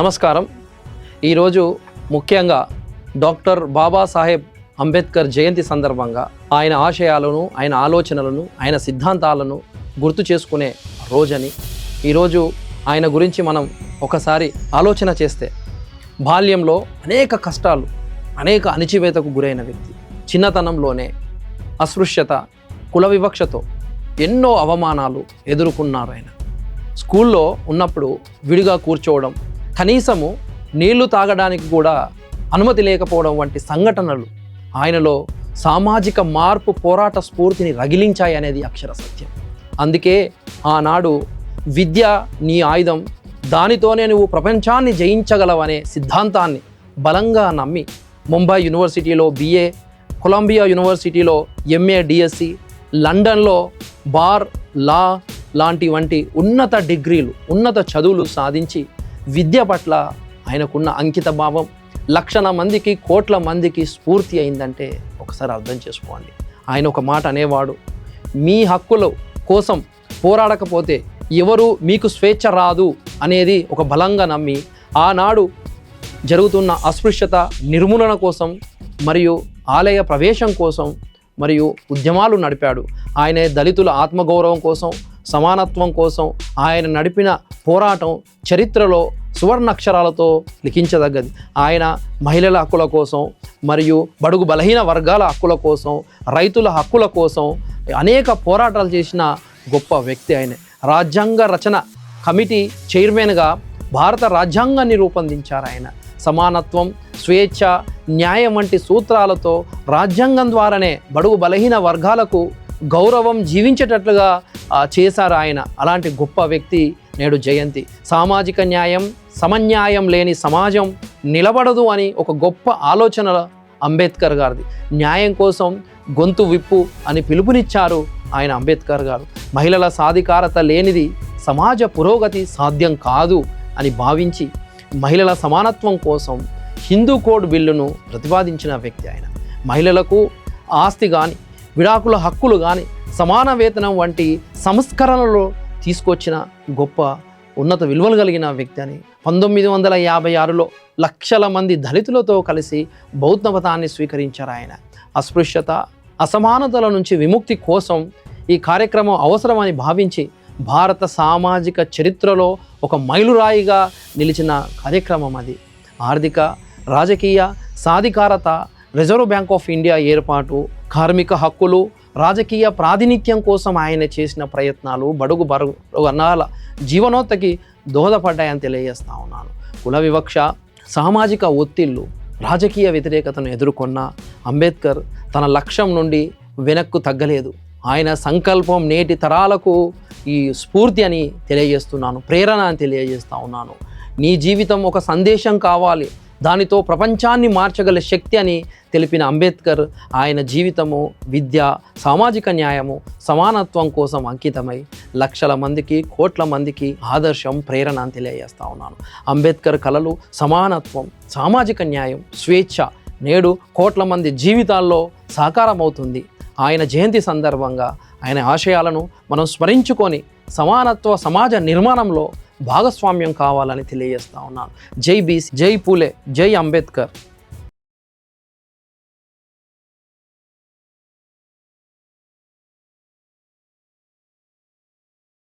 నమస్కారం. ఈరోజు ముఖ్యంగా డాక్టర్ బాబాసాహెబ్ అంబేద్కర్ జయంతి సందర్భంగా ఆయన ఆశయాలను ఆయన ఆలోచనలను ఆయన సిద్ధాంతాలను గుర్తు చేసుకునే రోజని. ఈరోజు ఆయన గురించి మనం ఒకసారి ఆలోచన చేస్తే బాల్యంలో అనేక కష్టాలు అనేక అణిచివేతకు గురైన వ్యక్తి చిన్నతనంలోనే అస్పృశ్యత కుల వివక్షతో ఎన్నో అవమానాలు ఎదుర్కొన్నారు ఆయన స్కూల్లో ఉన్నప్పుడు విడిగా కూర్చోవడం కనీసము నీళ్ళు తాగడానికి కూడా అనుమతి లేకపోవడం వంటి సంఘటనలు ఆయనలో సామాజిక మార్పు పోరాట స్ఫూర్తిని రగిలించాయి అనేది అక్షర సత్యం. అందుకే ఆనాడు విద్య నీ ఆయుధం దానితోనే నువ్వు ప్రపంచాన్ని జయించగలవనే సిద్ధాంతాన్ని బలంగా నమ్మి ముంబై యూనివర్సిటీలో బిఏ కొలంబియా యూనివర్సిటీలో ఎంఏ డిఎస్సి లండన్లో బార్ లా లాంటి వంటి ఉన్నత డిగ్రీలు ఉన్నత చదువులు సాధించి విద్య పట్ల ఆయనకున్న అంకిత భావం లక్షల మందికి కోట్ల మందికి స్ఫూర్తి అయిందంటే ఒకసారి అర్థం చేసుకోండి. ఆయన ఒక మాట అనేవాడు మీ హక్కుల కోసం పోరాడకపోతే ఎవరు మీకు స్వేచ్ఛ రాదు అనేది ఒక బలంగా నమ్మి ఆనాడు జరుగుతున్న అస్పృశ్యత నిర్మూలన కోసం మరియు ఆలయ ప్రవేశం కోసం మరియు ఉద్యమాలు నడిపాడు. ఆయన దళితుల ఆత్మగౌరవం కోసం సమానత్వం కోసం ఆయన నడిపిన పోరాటం చరిత్రలో సువర్ణాక్షరాలతో లిఖించదగ్గది. ఆయన మహిళల హక్కుల కోసం మరియు బడుగు బలహీన వర్గాల హక్కుల కోసం రైతుల హక్కుల కోసం అనేక పోరాటాలు చేసిన గొప్ప వ్యక్తి ఆయన. రాజ్యాంగ రచన కమిటీ చైర్మన్గా భారత రాజ్యాంగాన్ని రూపొందించారు ఆయన. సమానత్వం స్వేచ్ఛ న్యాయం వంటి సూత్రాలతో రాజ్యాంగం ద్వారానే బడుగు బలహీన వర్గాలకు గౌరవం జీవించేటట్లుగా చేశారు ఆయన. అలాంటి గొప్ప వ్యక్తి నేడు జయంతి. సామాజిక న్యాయం సమన్యాయం లేని సమాజం నిలబడదు అని ఒక గొప్ప ఆలోచన అంబేద్కర్ గారిది. న్యాయం కోసం గొంతు విప్పు అని పిలుపునిచ్చారు ఆయన అంబేద్కర్ గారు. మహిళల సాధికారత లేనిది సమాజ పురోగతి సాధ్యం కాదు అని భావించి మహిళల సమానత్వం కోసం హిందూ కోడ్ బిల్లును ప్రతిపాదించిన వ్యక్తి ఆయన. మహిళలకు ఆస్తి కానీ విడాకుల హక్కులు కానీ సమాన వేతనం వంటి సంస్కరణలు తీసుకొచ్చిన గొప్ప ఉన్నత విలువలు కలిగిన వ్యక్తి అని పంతొమ్మిది వందల యాభై ఆరులో లక్షల మంది దళితులతో కలిసి బౌద్ధ మతాన్ని స్వీకరించారు ఆయన. అస్పృశ్యత అసమానతల నుంచి విముక్తి కోసం ఈ కార్యక్రమం అవసరమని భావించి భారత సామాజిక చరిత్రలో ఒక మైలురాయిగా నిలిచిన కార్యక్రమం అది. ఆర్థిక రాజకీయ సాధికారత రిజర్వ్ బ్యాంక్ ఆఫ్ ఇండియా ఏర్పాటు కార్మిక హక్కులు రాజకీయ ప్రాతినిధ్యం కోసం ఆయన చేసిన ప్రయత్నాలు బడుగు బరుగు వర్ణాల జీవనోత్తకి దోహదపడ్డాయని తెలియజేస్తా ఉన్నాను. కుల వివక్ష సామాజిక ఒత్తిళ్ళు రాజకీయ వ్యతిరేకతను ఎదుర్కొన్న అంబేద్కర్ తన లక్ష్యం నుండి వెనక్కు తగ్గలేదు. ఆయన సంకల్పం నేటి తరాలకు ఈ స్ఫూర్తి అని తెలియజేస్తున్నాను ప్రేరణ అని తెలియజేస్తా ఉన్నాను. నీ జీవితం ఒక సందేశం కావాలి దానితో ప్రపంచాన్ని మార్చగల శక్తి అని తెలిపిన అంబేద్కర్ ఆయన జీవితము విద్య సామాజిక న్యాయము సమానత్వం కోసం అంకితమై లక్షల మందికి కోట్ల మందికి ఆదర్శం ప్రేరణ అని తెలియజేస్తా ఉన్నాను. అంబేద్కర్ కళలు సమానత్వం సామాజిక న్యాయం స్వేచ్ఛ నేడు కోట్ల మంది జీవితాల్లో సాకారం అవుతుంది ఆయన జయంతి సందర్భంగా ఆయన ఆశయాలను మనం స్మరించుకొని సమానత్వ సమాజ నిర్మాణంలో భాగస్వామ్యం కావాలని తెలియజేస్తా ఉన్నాను. జై బీసీ జై పూలే జై అంబేద్కర్.